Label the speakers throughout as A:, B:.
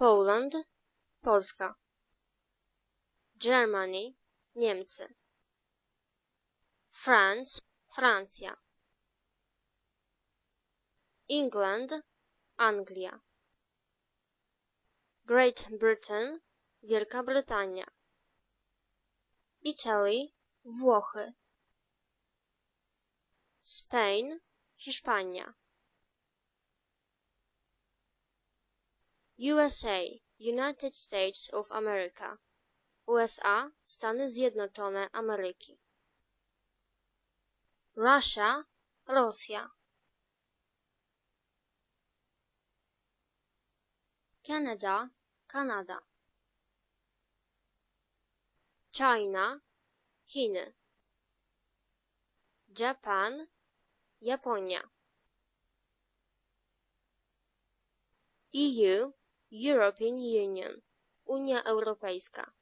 A: Poland, Polska. Germany, Niemcy. France, Francja. England, Anglia. Great Britain, Wielka Brytania. Italy, Włochy. Spain, Hiszpania. USA, United States of America. USA, Stany Zjednoczone Ameryki. Russia, Rosja. Canada, Kanada. China, Chiny. Japan, Japonia. EU, European Union, Unia Europejska.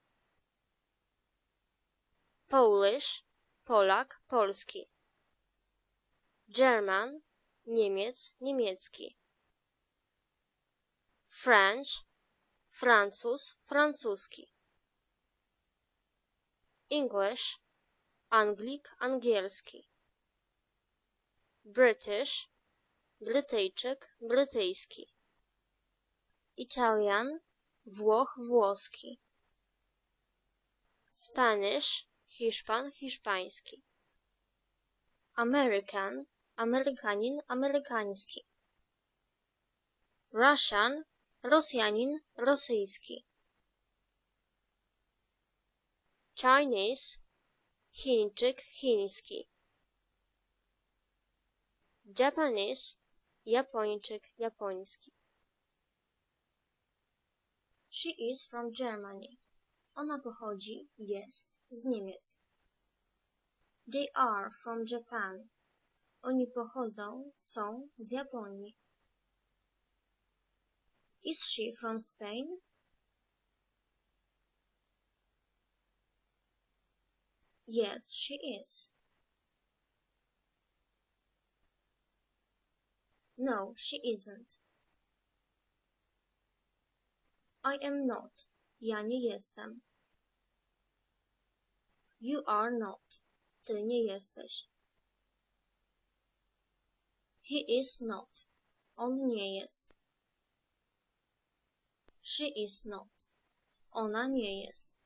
A: Polish, Polak, Polski. German, Niemiec, niemiecki. French, Francuz, francuski. English, Anglik, angielski. British, Brytyjczyk, brytyjski. Italian, Włoch, włoski. Spanish, Hiszpan, hiszpański. American, Amerykanin, amerykański. Russian, Rosjanin, rosyjski. Chinese, Chińczyk, chiński. Japanese, Japończyk, japoński. She is from Germany. Ona pochodzi, jest, z Niemiec. They are from Japan. Oni pochodzą, są z Japonii. Is she from Spain? Yes, she is. No, she isn't. I am not. Ja nie jestem. You are not. Ty nie jesteś. He is not. On nie jest. She is not. Ona nie jest.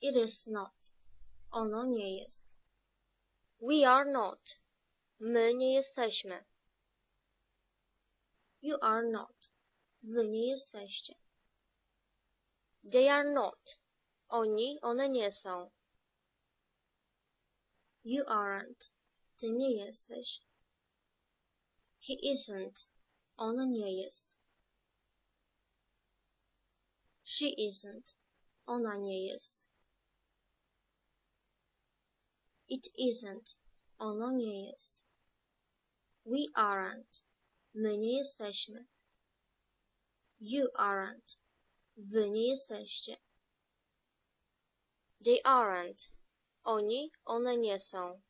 A: It is not. Ono nie jest. We are not. My nie jesteśmy. You are not. Wy nie. They are not. Oni, one nie są. You aren't. Ty nie jesteś. He isn't. On nie jest. She isn't. Ona nie jest. It isn't. Ono nie jest. We aren't. My nie jesteśmy. You aren't. Wy nie jesteście. They aren't. Oni, one nie są.